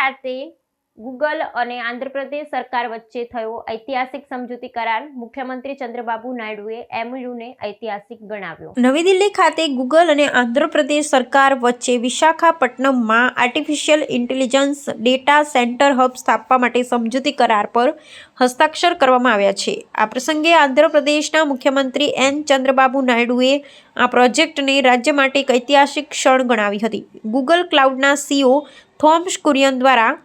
ખાતે ગૂગલ અને આંધ્રપ્રદેશ સરકાર વચ્ચે થયો ઐતિહાસિક સમજૂતી કરાર મુખ્યમંત્રી ચંદ્રબાબુ નાયડુએ એમયુને ઐતિહાસિક ગણાવ્યો. નવી દિલ્હી ખાતે ગૂગલ અને આંધ્રપ્રદેશ સરકાર વચ્ચે વિશાખાપટ્ટનમમાં artificial intelligence data centre hub સ્થાપવા માટે સમજૂતી કરાર પર હસ્તાક્ષર કરવામાં આવ્યા છે. આ પ્રસંગે આંધ્રપ્રદેશના મુખ્યમંત્રી એન ચંદ્રબાબુ નાયડુએ આ પ્રોજેક્ટને રાજ્ય માટે એક ઐતિહાસિક ક્ષણ ગણાવી હતી. ગૂગલ ક્લાઉડના સીઓ થોમ્સ કુરિયન દ્વારા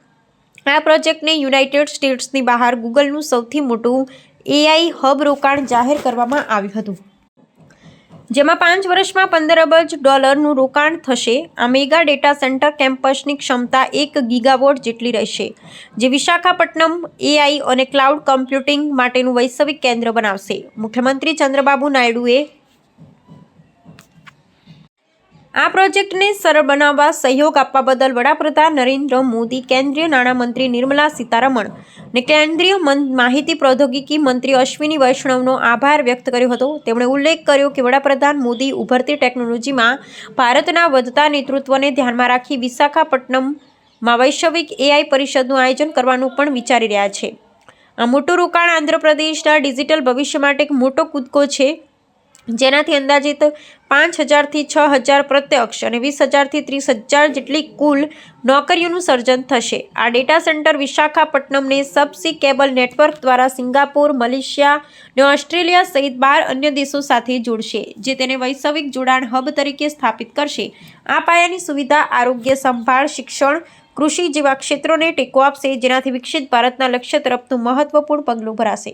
આ પ્રોજેક્ટને યુનાઇટેડ સ્ટેટ્સની બહાર ગૂગલનું સૌથી મોટું એઆઈ હબ રોકાણ જાહેર કરવામાં આવ્યું હતું. જેમાં પાંચ વર્ષમાં પંદર અબજ ડોલરનું રોકાણ થશે, આ મેગા ડેટા સેન્ટર કેમ્પસની ક્ષમતા એક ગીગાવોટ જેટલી રહેશે, જે વિશાખાપટ્ટનમ એઆઈ અને ક્લાઉડ કમ્પ્યુટિંગ માટેનું વૈશ્વિક કેન્દ્ર બનાવશે. મુખ્યમંત્રી ચંદ્રબાબુ નાયડુએ આ પ્રોજેક્ટને સરળ બનાવવા સહયોગ આપવા બદલ વડાપ્રધાન નરેન્દ્ર મોદી, કેન્દ્રીય નાણામંત્રી નિર્મલા સીતારમણ અને કેન્દ્રીય માહિતી પ્રૌદ્યોગિકી મંત્રી અશ્વિની વૈષ્ણવનો આભાર વ્યક્ત કર્યો હતો. તેમણે ઉલ્લેખ કર્યો કે વડાપ્રધાન મોદી ઉભરતી ટેકનોલોજીમાં ભારતના વધતા નેતૃત્વને ધ્યાનમાં રાખી વિશાખાપટ્ટનમમાં વૈશ્વિક એઆઈ પરિષદનું આયોજન કરવાનું પણ વિચારી રહ્યા છે. આ મોટું રોકાણ આંધ્રપ્રદેશના ડિજિટલ ભવિષ્ય માટે એક મોટો કૂદકો છે. જેનાથી અંદાજિત પાંચ હજારથી છ હજાર પ્રત્યક્ષ અને વીસ હજારથી ત્રીસ હજાર જેટલી કુલ નોકરીઓનું સર્જન થશે. આ ડેટા સેન્ટર વિશાખાપટ્ટનમને સબસી કેબલ નેટવર્ક દ્વારા સિંગાપોર, મલેશિયા અને ઓસ્ટ્રેલિયા સહિત બાર અન્ય દેશો સાથે જોડશે, જે તેને વૈશ્વિક જોડાણ હબ તરીકે સ્થાપિત કરશે. આ પાયાની સુવિધા, આરોગ્ય સંભાળ, શિક્ષણ, કૃષિ જેવા ક્ષેત્રોને ટેકો આપશે, જેનાથી વિકસિત ભારતના લક્ષ્ય તરફનું મહત્વપૂર્ણ પગલું ભરાશે.